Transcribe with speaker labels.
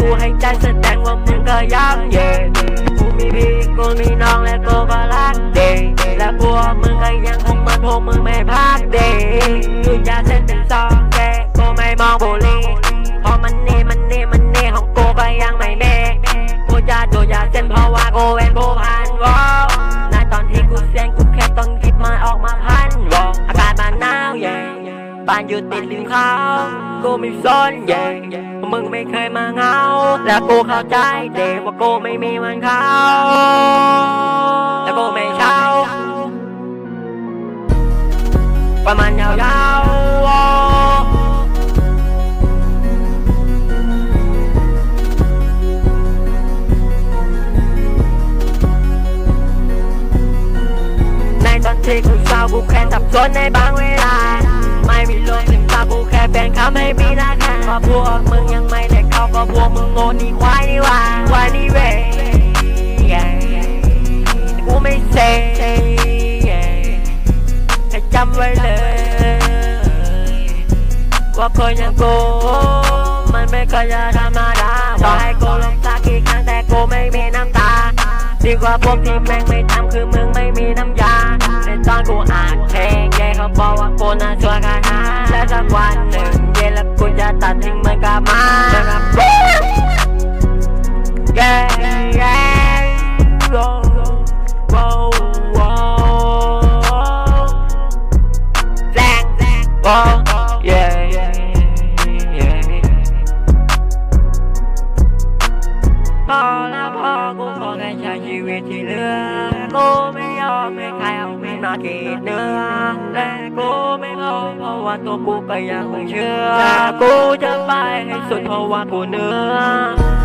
Speaker 1: กูให้ใจแสดงว่ามึงก็ยังเย่กูมีพี่กูมีน้องและกูก็รักเด็กและพวกมึงก็ยังคงมันพวกมึงไม่พักดเด็กยืนยาเส้นเป็นซองแกกูไม่มองโบุรีพอมันเน่มันเน่มันเน่ของกูก็ยังไม่เมกูจะโดูยาเส้นเพราะว่ากูเป็นผู้พันวอลในตอนที่กูเส้นกูแค่ต้องคิดมาออกมาพันวอลอากาศมันหนาวเย่บ้านอยู่ติดริมเขากูมีโซนเย่ มึงไม่เคยมาเหงา แล้วกูเข้าใจเด็ว่ากูไม่มีเหมันเขาแล้วกูไม่เช่าประมาณยาวๆในตอนที่กูเศร้ากูแค่สับสนในบางเวลา ไม่มีลกถึงตากูแค่เป็นคำให้มีราคา เพราพวกมึงยังไม่ได้เข้าก็พวกมึงโง่นี่ควายนี่ว่าควายนี่เว้ยแต่กูไม่เซ่ให้จำไว้เลย ว่าคนอย่างกูมันไม่เคยจะธรรมดาต่อให้กูลงสักกี่ครั้งแต่กูไม่มีน้ำตาดีกว่าพวกที่แม่งไม่ทำคือมึงไม่มีน้ำยาในตอนกูอ่านเพลงเย่เขาบอกว่ากูน่าช่วยกันหาและสักวัน แล้วกูจะตัดทิ้งมันกลับมานะครับเย้เย้โว้ ไม่ใครเอาไม่มากีดเนื้อแต่กูไม่เอเพราะว่าตัวกูก็ยังไม่เชื่อกูจะไปให้สุดเพราะว่ากูเนื้อ